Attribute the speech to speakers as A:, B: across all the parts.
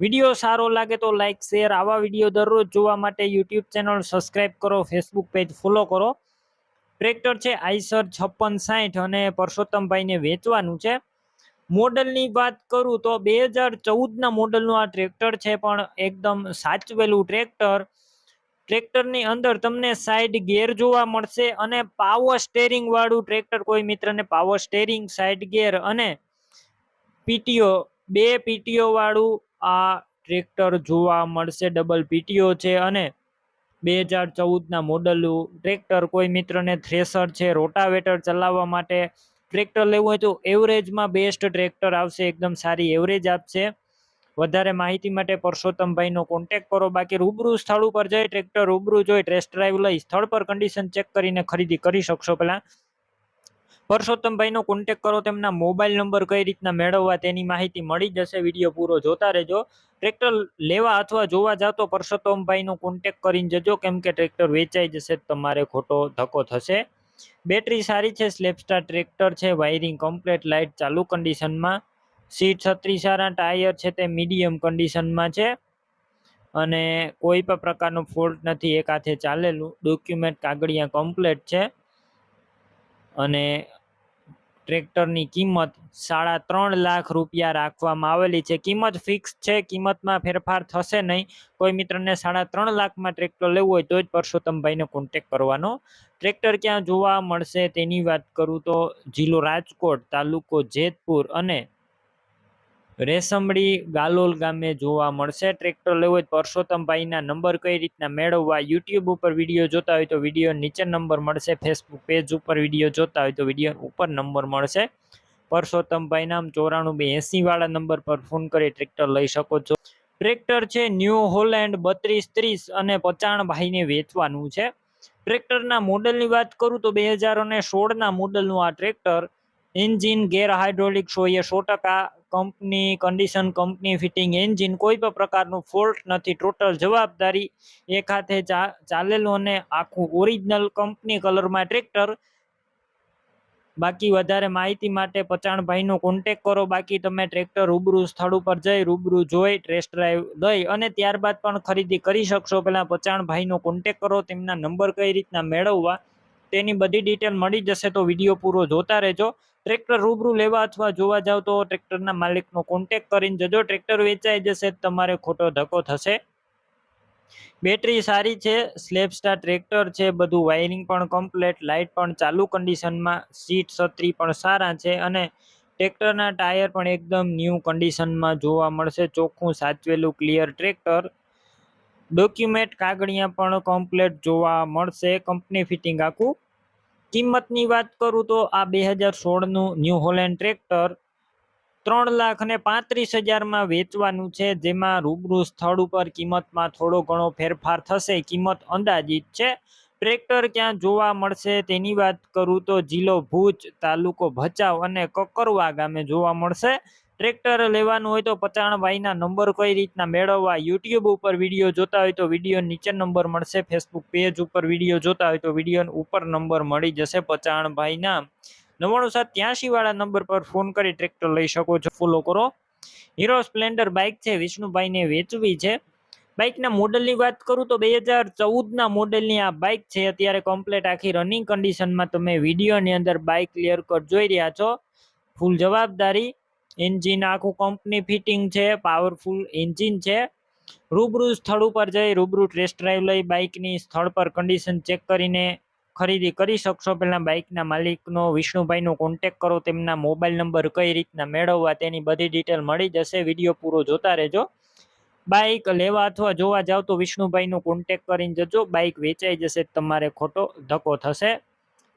A: Video સારો લાગે તો લાઇક શેર આવા વીડિયો દરરોજ જોવા માટે યુટ્યુબ ચેનલ સબસ્ક્રાઇબ કરો ફેસબુક પેજ ફોલો કરો. ટ્રેક્ટર છે આઈસર છપ્પન સાઠ અને પરસોત્તમભાઈને વેચવાનું છે. મોડલની વાત કરું તો બે હજાર ચૌદના મોડલનું આ ટ્રેક્ટર છે, પણ એકદમ સાચવેલું ટ્રેક્ટર ટ્રેક્ટરની અંદર તમને સાઈડ ગેર જોવા મળશે અને પાવર સ્ટેરિંગ વાળું ટ્રેક્ટર કોઈ મિત્રને પાવર સ્ટેરિંગ સાઈડ ગેર અને પીટીઓ બે પીટીઓ વાળું આ ટ્રેક્ટર જોવા મળશે. ડબલ પીટીઓ છે અને બે હજાર ચૌદના મોડલનું ટ્રેક્ટર. કોઈ મિત્રને થ્રેસર છે, રોટાવેટર ચલાવવા માટે ટ્રેક્ટર લેવું હોય તો એવરેજમાં બેસ્ટ ટ્રેક્ટર આવશે. એકદમ સારી એવરેજ આપશે. વધારે માહિતી માટે પરસોત્તમભાઈનો કોન્ટેક કરો. બાકી રૂબરૂ સ્થળ ઉપર જઈ ટ્રેક્ટર રૂબરૂ જોઈ ટેસ્ટ ડ્રાઈવ લઈ સ્થળ પર કન્ડિશન ચેક કરીને ખરીદી કરી શકશો પહેલાં. પરસોત્તમભાઈનો કોન્ટેક કરો, તેમના મોબાઈલ નંબર કઈ રીતના મેળવવા તેની માહિતી મળી જશે, વીડિયો પૂરો જોતા રહેજો. ટ્રેક્ટર લેવા અથવા જોવા જાવ તો પરસોત્તમભાઈનો કોન્ટેક કરીને જજો, કેમ કે ટ્રેક્ટર વેચાઈ જશે, તમારે ખોટો ધક્કો થશે. બેટરી સારી છે સ્લેપસ્ટાર ટ્રેક્ટર છે વાયરિંગ કમ્પ્લેટ લાઇટ ચાલુ કન્ડિશનમાં સીટ છત્રીસ સારા ટાયર છે, તે મીડિયમ કન્ડિશનમાં છે. અને કોઈ પણ પ્રકારનો ફોલ્ટ નથી, એક હાથે ચાલેલું. ડોક્યુમેન્ટ કાગળિયા કમ્પ્લેટ છે. અને ટ્રેક્ટરની કિંમત સાડા ત્રણ લાખ રૂપિયા રાખવામાં આવેલી છે. કિંમત ફિક્સ છે, કિંમતમાં ફેરફાર થશે નહીં. કોઈ મિત્રને સાડા ત્રણ લાખમાં ટ્રેક્ટર લેવું હોય તો જ પરસોત્તમભાઈને કોન્ટેક કરવાનો. ટ્રેક્ટર ક્યાં જોવા મળશે તેની વાત કરું તો જિલ્લો રાજકોટ તાલુકો જેતપુર અને રેશમડી ગાલોલ ગામે જોવા મળશે. ટ્રેક્ટર લેવું હોય પરસોત્તમભાઈના નંબર કઈ રીતના મેળવવા યુટ્યુબ ઉપર વીડિયો જોતા હોય તો વીડિયો નીચે નંબર મળશે. ફેસબુક પેજ ઉપર વીડિયો જોતા હોય તો વીડિયો ઉપર નંબર મળશે. પરસોત્તમભાઈ નામ ચોરાણું બે વાળા નંબર પર ફોન કરી ટ્રેક્ટર લઈ શકો છો. ટ્રેક્ટર છે ન્યૂ હોલેન્ડ બત્રીસ ત્રીસ અને પચાણ ભાઈને વેચવાનું છે. ટ્રેક્ટરના મોડલની વાત કરું તો બે હજાર અને સોળના મોડલનું આ ટ્રેક્ટર એન્જિન ગેર હાઇડ્રોલિક એ સો ટકા company condition company fitting engine કોઈ પણ પ્રકારનું ફોલ્ટ નથી. ટોટલ જવાબદારી એક હાથે ચાલેલું અને આખું ઓરિજિનલ કંપની કલરમાં ટ્રેક્ટર બાકી વધારે માહિતી માટે પચાણભાઈનો કોન્ટેક કરો. બાકી તમે ટ્રેક્ટર રૂબરૂ સ્થળ ઉપર જઈ, રૂબરૂ જોઈ ટેસ્ટ ડ્રાઈવ લઈ અને ત્યારબાદ પણ ખરીદી કરી શકશો. પહેલાં પચાણભાઈનો કોન્ટેક કરો, તેમના નંબર કઈ રીતના મેળવવા, તેની બધી ડિટેલ મળી જશે તો વીડિયો પૂરો જોતા રહેજો. ટ્રેક્ટર રૂબરૂ લેવા અથવા જોવા જાવ તો ટ્રેક્ટરના માલિકનો કોન્ટેક કરીને જજો. ટ્રેક્ટર વેચાઈ જશે, તમારે ખોટો ધક્કો થશે. બેટરી સારી છે, સ્લેબ સ્ટાર ટ્રેક્ટર છે, બધું વાયરિંગ પણ કમ્પ્લેટ લાઇટ પણ ચાલુ કન્ડિશનમાં સીટ છત્રી પણ સારા છે અને ટ્રેક્ટરના ટાયર પણ એકદમ ન્યૂ કન્ડિશનમાં જોવા મળશે. ચોખ્ખું, સાચવેલું ક્લિયર ટ્રેક્ટર. ડોક્યુમેન્ટ કાગળિયા પણ કમ્પ્લેટ જોવા મળશે. કંપની ફિટિંગ આખું કિંમતની વાત કરું તો આ બે હજાર સોળનું ન્યૂ હોલેન્ડ ટ્રેક્ટર ત્રણ લાખ અને પાંત્રીસ હજારમાં વેચવાનું છે, જેમાં રૂબરૂ સ્થળ ઉપર કિંમતમાં થોડો ઘણો ફેરફાર થશે. કિંમત અંદાજિત છે. ટ્રેક્ટર ક્યાં જોવા મળશે તેની વાત કરું તો જિલ્લો ભુજ તાલુકો ભચાઉ અને કકરવા ગામે જોવા મળશે. ટ્રેક્ટર લેવાનું હોય તો પચાણભાઈના નંબર કઈ રીતના મેળવવા? યુટ્યુબ ઉપર વીડિયો જોતા હોય તો વીડિયો નીચે નંબર મળશે. ફેસબુક પેજ ઉપર વીડિયો જોતા હોય તો વીડિયો ઉપર નંબર મળી જશે. પચાણભાઈના નવ્વાણું સાત ત્યાંસી વાળા નંબર પર ફોન કરી ટ્રેક્ટર લઈ શકો છો. ફોલો કરો. હીરો સ્પ્લેન્ડર બાઇક છે. વિષ્ણુભાઈને વેચવી છે. બાઇકના મોડલની વાત કરું તો બે હજાર ચૌદના મોડલની આ બાઇક છે. અત્યારે કમ્પ્લેટ આખી રનિંગ કન્ડિશનમાં તમે વિડીયોની અંદર બાઇક ક્લિયર કટ જોઈ રહ્યા છો. ફૂલ જવાબદારી એન્જિન આખું કંપની ફિટિંગ છે પાવરફુલ એન્જિન છે. રૂબરૂ સ્થળ ઉપર જઈ, રૂબરૂ ટેસ્ટ ડ્રાઈવ લઈ, બાઇકની સ્થળ પર કન્ડિશન ચેક કરીને ખરીદી કરી શકશો. પહેલાં બાઇકના માલિકનો, વિષ્ણુભાઈનો કોન્ટેક કરો, તેમના મોબાઈલ નંબર કઈ રીતના મેળવવા તેની બધી ડિટેલ મળી જશે. વીડિયો પૂરો જોતા રહેજો. બાઇક લેવા અથવા જોવા જાવ તો વિષ્ણુભાઈનો કોન્ટેક કરીને જજો. બાઇક વેચાઈ જશે તમારે ખોટો ધક્કો થશે.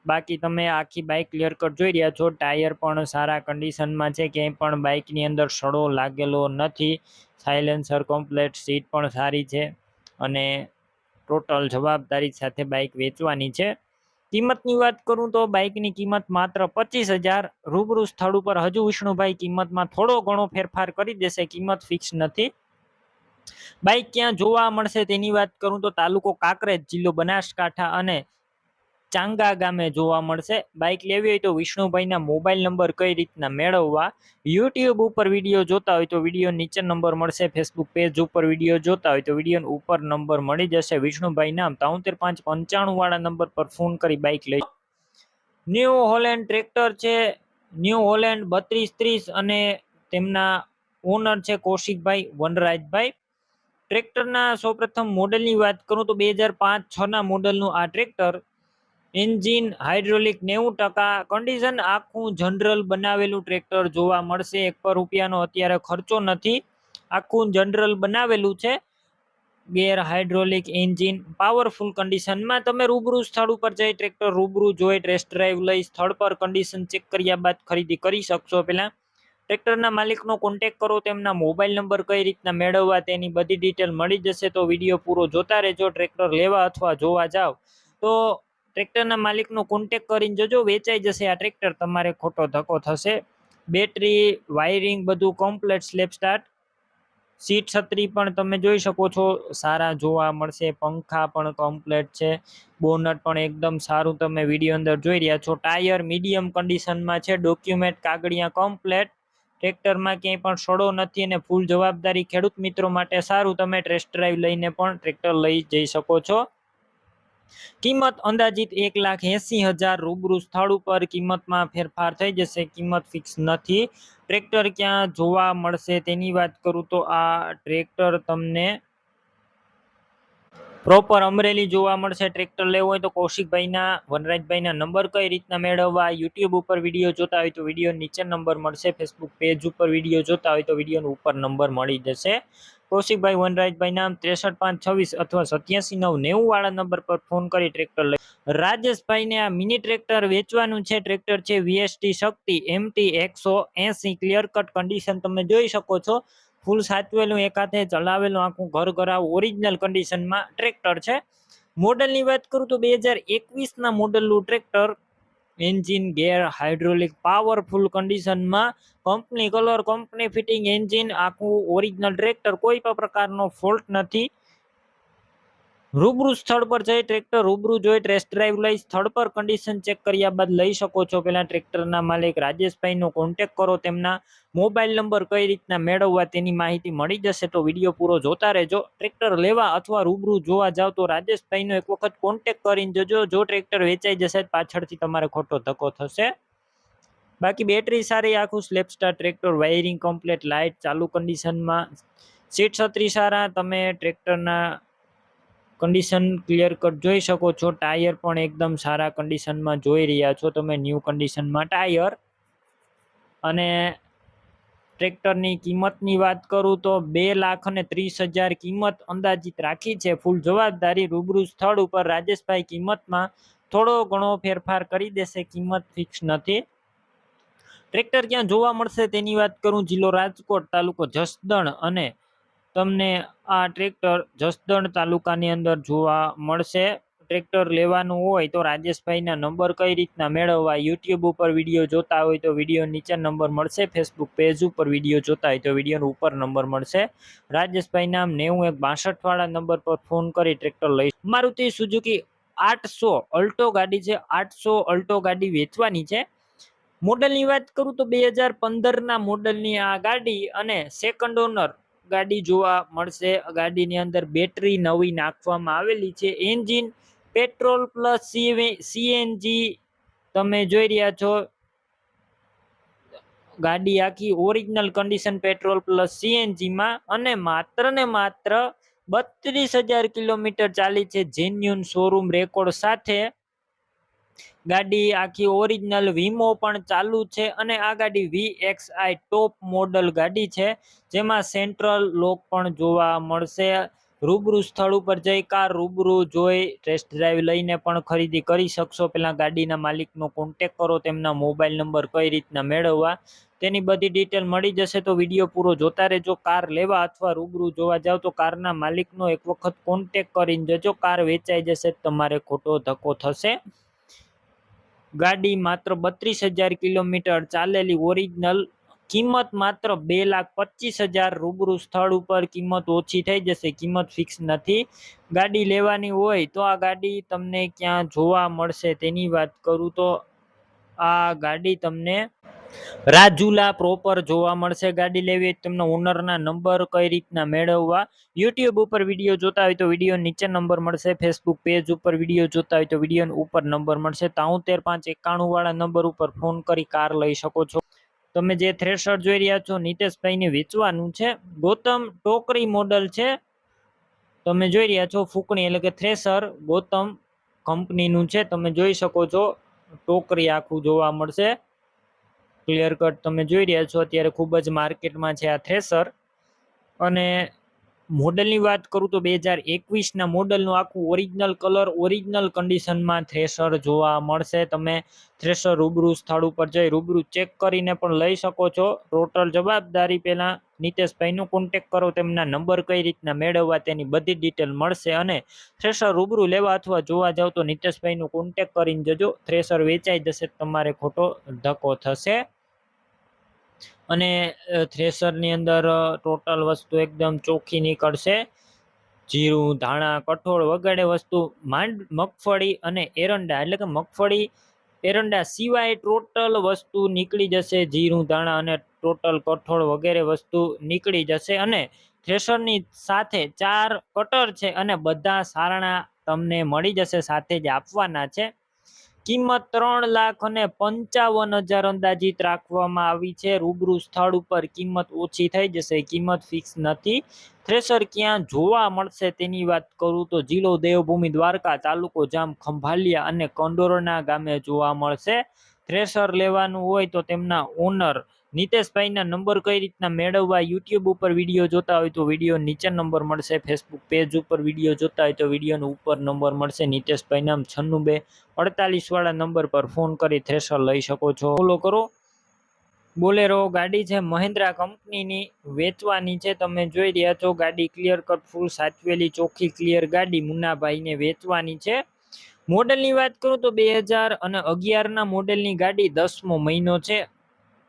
A: બાકી તમે આખી બાઇક ક્લિયર કટ જોઈ રહ્યા છો ટાયર પણ સારા કન્ડિશનમાં છે, ક્યાંય પણ બાઇકની અંદર સડો લાગેલો નથી. સાયલેન્સર કોમ્પ્લેટ સીટ પણ સારી છે અને ટોટલ જવાબદારી સાથે બાઇક વેચવાની છે. કિંમતની વાત કરું તો બાઇકની કિંમત માત્ર પચીસ હજાર, રૂબરૂ સ્થળ ઉપર હજુ વિષ્ણુભાઈ કિંમતમાં થોડો ઘણો ફેરફાર કરી દેશે, કિંમત ફિક્સ નથી. બાઇક ક્યાં જોવા મળશે તેની વાત કરું તો તાલુકો કાંકરેજ, જિલ્લો બનાસકાંઠા અને ચાંગા ગામે જોવા મળશે. બાઇક લેવી હોય તો વિષ્ણુભાઈના મોબાઈલ નંબર કઈ રીતના મેળવવા? યુટ્યુબ ઉપર વીડિયો જોતા હોય તો વીડિયો નીચે નંબર મળશે. ફેસબુક પેજ ઉપર વીડિયો જોતા હોય તો વીડિયો ઉપર નંબર મળી જશે. વિષ્ણુભાઈ નામ તાઉતેર પાંચ પંચાણું નંબર પર ફોન કરી બાઇક લઈ. ન્યૂ હોલેન્ડ ટ્રેક્ટર છે. ન્યૂ હોલેન્ડ બત્રીસ ત્રીસ અને તેમના ઓનર છે કૌશિકભાઈ વનરાજભાઈ. ટ્રેક્ટરના સૌપ્રથમ મોડલની વાત કરું તો બે હજાર પાંચ છના મોડલનું આ ટ્રેક્ટર એન્જિન હાઇડ્રોલિક નેવું ટકા કન્ડિશન આખું જનરલ બનાવેલું ટ્રેક્ટર જોવા મળશે. એક પર રૂપિયાનો અત્યારે ખર્ચો નથી. આખું જનરલ બનાવેલું છે. ગેર હાઇડ્રોલિક એન્જિન પાવરફુલ કન્ડિશનમાં તમે રૂબરૂ સ્થળ ઉપર જઈ ટ્રેક્ટર રૂબરૂ જોઈ ટેસ્ટ ડ્રાઈવ લઈ સ્થળ પર કન્ડિશન ચેક કર્યા બાદ ખરીદી કરી શકશો. પહેલાં ટ્રેક્ટરના માલિકનો કોન્ટેક કરો, તેમના મોબાઈલ નંબર કઈ રીતના મેળવવા તેની બધી ડિટેલ મળી જશે. તો વીડિયો પૂરો જોતા રહેજો. ટ્રેક્ટર લેવા અથવા જોવા જાઓ તો ટ્રેક્ટરના માલિકનો કોન્ટેક કરીને જજો, વેચાઈ જશે આ ટ્રેક્ટર. તમારે ખોટો ધક્કો થશે. બેટરી વાયરિંગ બધું કમ્પ્લેટ સ્લેપ સ્ટાર્ટ સીટ છત્રી પણ તમે જોઈ શકો છો. સારા જોવા મળશે. પંખા પણ કમ્પ્લેટ છે. બોનટ પણ એકદમ સારું તમે વીડિયો અંદર જોઈ રહ્યા છો. ટાયર મીડિયમ કન્ડિશનમાં છે. ડોક્યુમેન્ટ કાગળિયા કમ્પ્લેટ ટ્રેક્ટરમાં ક્યાંય પણ સડો નથી અને ફૂલ જવાબદારી ખેડૂત મિત્રો માટે સારું. તમે ટેસ્ટ ડ્રાઈવ લઈને પણ ટ્રેક્ટર લઈ જઈ શકો છો. કિંમત અંદાજિત એક લાખ એંસી હજાર રૂબરૂ સ્થળ ઉપર કિંમતમાં ફેરફાર થઈ જશે. કિંમત ફિક્સ નથી. ટ્રેક્ટર ક્યાં જોવા મળશે તેની વાત કરું તો આ ટ્રેક્ટર તમને પ્રોપર અમરેલી જોવા મળશે. ટ્રેક્ટર લેવું હોય તો કૌશિકભાઈના, વનરાજભાઈના નંબર કઈ રીતના મેળવવા યુટ્યુબ ઉપર વીડિયો જોતા હોય તો વીડિયો નીચે નંબર મળશે. ફેસબુક પેજ ઉપર વીડિયો જોતા હોય તો વિડીયોનો ઉપર નંબર મળી જશે. કૌશિકભાઈ વનરાજભાઈ નામ ત્રેસઠ પાંચ છવ્વીસ અથવા સત્યાસી નવ નેવું વાળા નંબર પર ફોન કરી ટ્રેક્ટર લઈ. રાજેશભાઈને આ મિની ટ્રેક્ટર વેચવાનું છે. ટ્રેક્ટર છે વીએસટી શક્તિ એમટી એકસો એસી. ક્લિયર કટ કન્ડિશન તમે જોઈ શકો છો. ફૂલ સાચવેલું, એક હાથે ચલાવેલું, આખું ઘર ઘરાવ ઓરિજિનલ કન્ડિશનમાં ટ્રેક્ટર છે. મોડલની વાત કરું તો બે હજાર એકવીસના મોડલનું tractor engine gear hydraulic powerful કન્ડિશનમાં company colour, company fitting engine, આખું ઓરિજિનલ ટ્રેક્ટર કોઈ પણ પ્રકારનો ફોલ્ટ નથી. રૂબરૂ સ્થળ પર જઈ ટ્રેક્ટર રૂબરૂ જોઈ ટેસ્ટ ડ્રાઈવ લઈ સ્થળ પર કન્ડિશન ચેક કર્યા બાદ લઈ શકો છો. પહેલાં ટ્રેક્ટરના માલિક રાજેશભાઈનો કોન્ટેક કરો, તેમના મોબાઈલ નંબર કઈ રીતના મેળવવા તેની માહિતી મળી જશે તો વીડિયો પૂરો જોતા રહેજો. ટ્રેક્ટર લેવા અથવા રૂબરૂ જોવા જાવ તો રાજેશભાઈનો એક વખત કોન્ટેક કરીને જજો. જો ટ્રેક્ટર વેચાઈ જશે પાછળથી તમારે ખોટો ધક્કો થશે. બાકી બેટરી સારી, આખું self start tractor wiring complete light ચાલુ કન્ડિશનમાં સીટ છત્રી સારા, તમે ટ્રેક્ટરના કન્ડિશન ક્લિયર કટ જોઈ શકો છો. ટાયર પણ એકદમ સારા કન્ડિશનમાં જોઈ રહ્યા છો તમે ન્યૂ કન્ડિશનમાં ટાયર અને ટ્રેક્ટરની કિંમતની વાત કરું તો બે લાખ અને ત્રીસ હજાર કિંમત અંદાજિત રાખી છે. ફૂલ જવાબદારી રૂબરૂ સ્થળ ઉપર રાજેશભાઈ કિંમતમાં થોડો ઘણો ફેરફાર કરી દેશે. કિંમત ફિક્સ નથી. ટ્રેક્ટર ક્યાં જોવા મળશે તેની વાત કરું. જિલ્લો રાજકોટ, તાલુકો જસદણ અને તમને આ ટ્રેક્ટર જસદણ તાલુકાની અંદર જોવા મળશે. ટ્રેક્ટર લેવાનું હોય તો રાજેશભાઈના નંબર કઈ રીતના મેળવવા યુટ્યુબ ઉપર વીડિયો જોતા હોય તો વીડિયો નીચે નંબર મળશે. ફેસબુક પેજ ઉપર વીડિયો જોતા હોય તો વિડીયોનો ઉપર નંબર મળશે. રાજેશભાઈ નામ નેવું એક બાસઠવાળા નંબર પર ફોન કરી ટ્રેક્ટર લઈ મારુતિ સુઝુકી આઠસો અલ્ટો ગાડી છે. આઠસો અલ્ટો ગાડી વેચવાની છે. મોડલની વાત કરું તો બે હજાર પંદરના મોડલની આ ગાડી અને સેકન્ડ ઓનર ગાડી જોવા મળશે. ગાડીની અંદર બેટરી નવી નાખવામાં આવેલી છે. એન્જિન પેટ્રોલ પ્લસ સીએનજી તમે જોઈ રહ્યા છો. ગાડી આખી ઓરિજિનલ કન્ડિશન પેટ્રોલ પ્લસ સીએનજીમાં અને માત્ર ને માત્ર બત્રીસ હજાર કિલોમીટર ચાલી છે. જેન્યુન શોરૂમ રેકોર્ડ સાથે ગાડી આખી ઓરિજિનલ વીમો પણ ચાલુ છે અને આ ગાડી વી ટોપ મોડલ ગાડી છે. જેમાં સેન્ટ્રલ લોક પણ જોવા મળશે. રૂબરૂ સ્થળ ઉપર જઈ કાર રૂબરૂ જોઈ ટેસ્ટ ડ્રાઈવ લઈને પણ ખરીદી કરી શકશો. પહેલાં ગાડીના માલિકનો કોન્ટેક કરો, તેમના મોબાઈલ નંબર કઈ રીતના મેળવવા, તેની બધી ડિટેલ મળી જશે. તો વીડિયો પૂરો જોતા રહેજો. કાર લેવા અથવા રૂબરૂ જોવા જાવ તો કારના માલિકનો એક વખત કોન્ટેક કરીને જજો. કાર વેચાઈ જશે, તમારે ખોટો ધક્કો થશે. ગાડી માત્ર બત્રીસ હજાર કિલોમીટર ચાલેલી ઓરિજિનલ, કિંમત માત્ર બે લાખ પચીસ હજાર રૂબરૂ સ્થળ ઉપર કિંમત ઓછી થઈ જશે, કિંમત ફિક્સ નથી. ગાડી લેવાની હોય તો આ ગાડી તમને ક્યાં જોવા મળશે તેની વાત કરું તો આ ગાડી તમને રાજુલા પ્રોપર જોવા મળશે ગાડી લેવી હોય તમને ઓનરના નંબર કઈ રીતના મેળવવા. યુટ્યુબ ઉપર વીડિયો જોતા હોય તો વીડિયો નીચે નંબર મળશે. ફેસબુક પેજ ઉપર વીડિયો જોતા હોય તો વીડિયો ઉપર નંબર મળશે. તાઉતેર પાંચ એકાણું વાળા નંબર ઉપર ફોન કરી કાર લઈ શકો છો. તમે જે થ્રેશર જોઈ રહ્યા છો, નીતેશભાઈને વેચવાનું છે. ગૌતમ ટોકરી મોડલ છે. તમે જોઈ રહ્યા છો ફૂકણી એટલે કે થ્રેશર ગૌતમ કંપનીનું છે. તમે જોઈ શકો છો ટોકરી આખું જોવા મળશે. ક્લિયર કટ તમે જોઈ રહ્યા છો, અત્યારે ખૂબ જ માર્કેટમાં છે આ થ્રેસર અને મોડલની વાત કરું તો બે હજાર એકવીસના મોડલનું આખું ઓરિજિનલ કલર ઓરિજિનલ કન્ડિશનમાં થ્રેસર જોવા મળશે. તમે થ્રેસર રૂબરૂ સ્થળ ઉપર જઈ રૂબરૂ ચેક કરીને પણ લઈ શકો છો. ટોટલ જવાબદારી પહેલાં નીતેશભાઈનો કોન્ટેક કરો, તેમના નંબર કઈ રીતના મેળવવા તેની બધી ડિટેલ મળશે અને થ્રેશર રૂબરૂ લેવા અથવા જોવા જાવ તો નીતેશભાઈનો કોન્ટેક કરીને જજો. થ્રેશર વેચાઈ જશે તમારે ખોટો ધક્કો થશે. અને થ્રેશરની અંદર ટોટલ વસ્તુ એકદમ ચોખ્ખી નીકળશે. જીરું, ધાણા, કઠોળ વગેરે વસ્તુ માંડ, મગફળી અને એરંડા એટલે કે મગફળી એરંડા સિવાય ટોટલ વસ્તુ નીકળી જશે જીરું, ધાણા અને ટોટલ કઠોળ વગેરે વસ્તુ નીકળી જશે અને થ્રેશરની સાથે ચાર કટર છે અને બધા સારણા તમને મળી જશે સાથે જ આપવાના છે. કિંમત ત્રણ લાખ અને પંચાવન હજાર અંદાજિત રાખવામાં આવી છે. રૂબરૂ સ્થળ ઉપર કિંમત ઓછી થઈ જશે. કિંમત ફિક્સ નથી. થ્રેસર ક્યાં જોવા મળશે તેની વાત કરું તો જિલ્લો દેવભૂમિ દ્વારકા તાલુકો જામ ખંભાલિયા અને કંડોરણા ગામે જોવા મળશે. થ્રેસર લેવાનું હોય તો તેમના ઓનર નીતેશભાઈના નંબર કઈ રીતના મેળવવા યુટ્યુબ ઉપર વીડિયો જોતા હોય તો વીડિયો નીચે નંબર મળશે, ફેસબુક પેજ ઉપર વીડિયો જોતા હોય તો વિડીયોનો ઉપર નંબર મળશે નિતેશભાઈના છન્નું બે અડતાલીસ વાળા નંબર પર ફોન કરી થ્રેસર લઈ શકો છો. ફોલો કરો. બોલેરો ગાડી છે મહિન્દ્રા કંપનીની, વેચવાની છે, તમે જોઈ રહ્યા છો, ગાડી ક્લિયર કટ ફૂલ સાચવેલી, ચોખ્ખી ક્લિયર ગાડી મુન્નાભાઈને વેચવાની છે. મોડલની વાત કરું તો બે હજાર અને અગિયારના મોડેલની ગાડી દસમો મહિનો છે.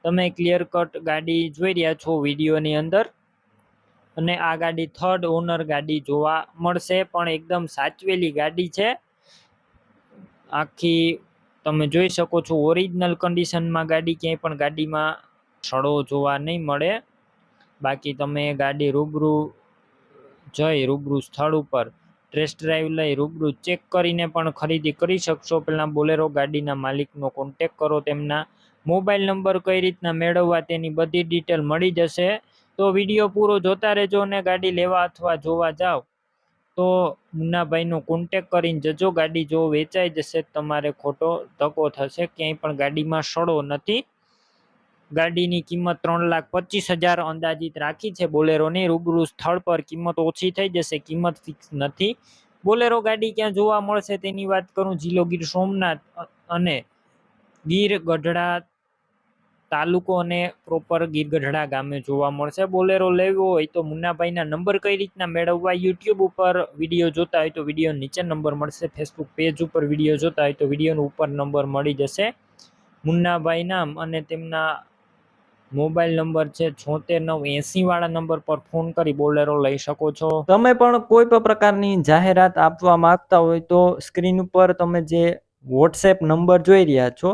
A: તમે ક્લિયર કટ ગાડી જોઈ રહ્યા છો વિડીયોની અંદર. અને આ ગાડી થર્ડ ઓનર ગાડી જોવા મળશે, પણ એકદમ સાચવેલી ગાડી છે. આખી તમે જોઈ શકો છો ઓરિજિનલ કન્ડિશનમાં ગાડી ક્યાંય પણ ગાડીમાં સડો જોવા નહીં મળે. બાકી તમે ગાડી રૂબરૂ જઈ, રૂબરૂ સ્થળ ઉપર ટેસ્ટ ડ્રાઈવ લઈ, રૂબરૂ ચેક કરીને પણ ખરીદી કરી શકશો. પહેલાં બોલેરો ગાડીના માલિકનો કોન્ટેક કરો તેમના. મોબાઈલ નંબર કઈ રીતના મેળવવા તેની બધી ડિટેલ મળી જશે. તો વીડિયો પૂરો જોતા રહેજો અને ગાડી લેવા અથવા જોવા જાઓ. તો મુન્નાભાઈનો કોન્ટેક કરીને જજો, ગાડી જો વેચાઈ જશે, તમારે ખોટો ધક્કો થશે, ક્યાંય પણ ગાડીમાં સડો નથી. ગાડીની કિંમત ત્રણ લાખ પચીસ હજાર અંદાજિત રાખી છે. બોલેરોની રૂબરૂ સ્થળ પર કિંમત ઓછી થઈ જશે, કિંમત ફિક્સ નથી. બોલેરો ગાડી ક્યાં જોવા મળશે તેની વાત કરું, જિલ્લો ગીર સોમનાથ અને ગીર ગઢડા તાલુકો અને પ્રોપર ગીરગઢડા ગામે જોવા મળશે. બોલેરો લેવો હોય તો મુન્નાભાઈના નંબર કઈ રીતના મેળવવા? યુટ્યુબ ઉપર વીડિયો જોતા હોય તો વીડિયો નીચે નંબર મળશે. ફેસબુક પેજ ઉપર વીડિયો જોતા હોય તો વિડીયોનો ઉપર નંબર મળી જશે. મુન્નાભાઈ નામ અને તેમના મોબાઈલ નંબર છે છોતેર નવ એસી વાળા નંબર પર ફોન કરી બોલેરો લઈ શકો છો.
B: તમે પણ કોઈ પણ પ્રકારની જાહેરાત આપવા માંગતા હોય તો સ્ક્રીન ઉપર તમે જે વોટ્સએપ નંબર જોઈ રહ્યા છો